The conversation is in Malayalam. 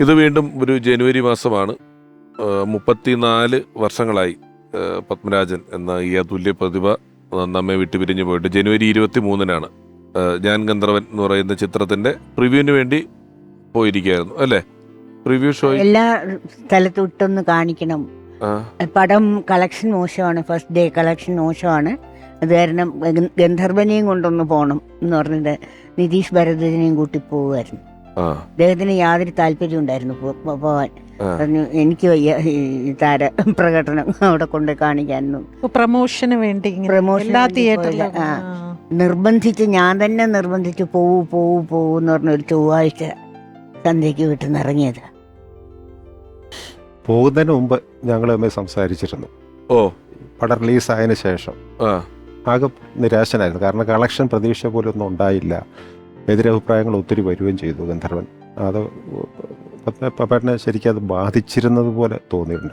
ഇത് വീണ്ടും ഒരു ജനുവരി മാസമാണ്. മുപ്പത്തിനാല് വർഷങ്ങളായി പത്മരാജൻ എന്ന ഈ അതുല്യ പ്രതിഭ നമ്മെ വിട്ടുപിരിഞ്ഞു പോയിട്ട് ജനുവരി ഇരുപത്തി മൂന്നിനാണ് ഞാൻ ഗന്ധർവൻ എന്ന് പറയുന്ന ചിത്രത്തിന്റെ പ്രിവ്യൂവിന് വേണ്ടി പോയിരിക്കുകയായിരുന്നു അല്ലേ? പ്രിവ്യൂ ഷോ എല്ലാ സ്ഥലത്തും ഇട്ടൊന്ന് കാണിക്കണം. പടം കളക്ഷൻ മോശമാണ് ഫസ്റ്റ് ഡേ കളക്ഷൻ മോശമാണ്. അത് കാരണം ഗന്ധർവനെയും കൊണ്ടൊന്ന് പോകണം എന്ന് പറഞ്ഞിട്ട് നിതീഷ് ഭരതനെയും കൂട്ടി പോവുമായിരുന്നു. അദ്ദേഹത്തിന് യാതൊരു താല്പര്യം ഉണ്ടായിരുന്നു. പോ- പോ- പോവാൻ. പറഞ്ഞു എനിക്ക് വയ്യ ഈ താര പ്രകടനം അവിടെ കൊണ്ട് കാണിക്കാനൊന്നും. പ്രമോഷന് വേണ്ടി പ്രമോഷൻ. നിർബന്ധിച്ച് ഞാൻ തന്നെ നിർബന്ധിച്ച് പോവൂ പോവൂ പോവൂ എന്ന് പറഞ്ഞ ഒരു ചൊവ്വാഴ്ച സന്ധ്യയ്ക്ക് വീട്ടിൽ നിന്ന് ഇറങ്ങിയത്. പോകുന്നതിന് മുമ്പ് ഞങ്ങൾ തമ്മിൽ സംസാരിച്ചിരുന്നു. ഓ. പടം റിലീസായതിനു ശേഷം. ആകെ നിരാശനായിരുന്നു. കാരണം കളക്ഷൻ പ്രതീക്ഷ പോലൊന്നും ഉണ്ടായില്ല. എതിരഭിപ്രായങ്ങൾ ഒത്തിരി വരികയും ചെയ്തു ഗന്ധർവൻ അത് പപ്പേട്ടനെ ശരിക്കും അത് ബാധിച്ചിരുന്നത് പോലെ തോന്നിയിട്ടുണ്ട്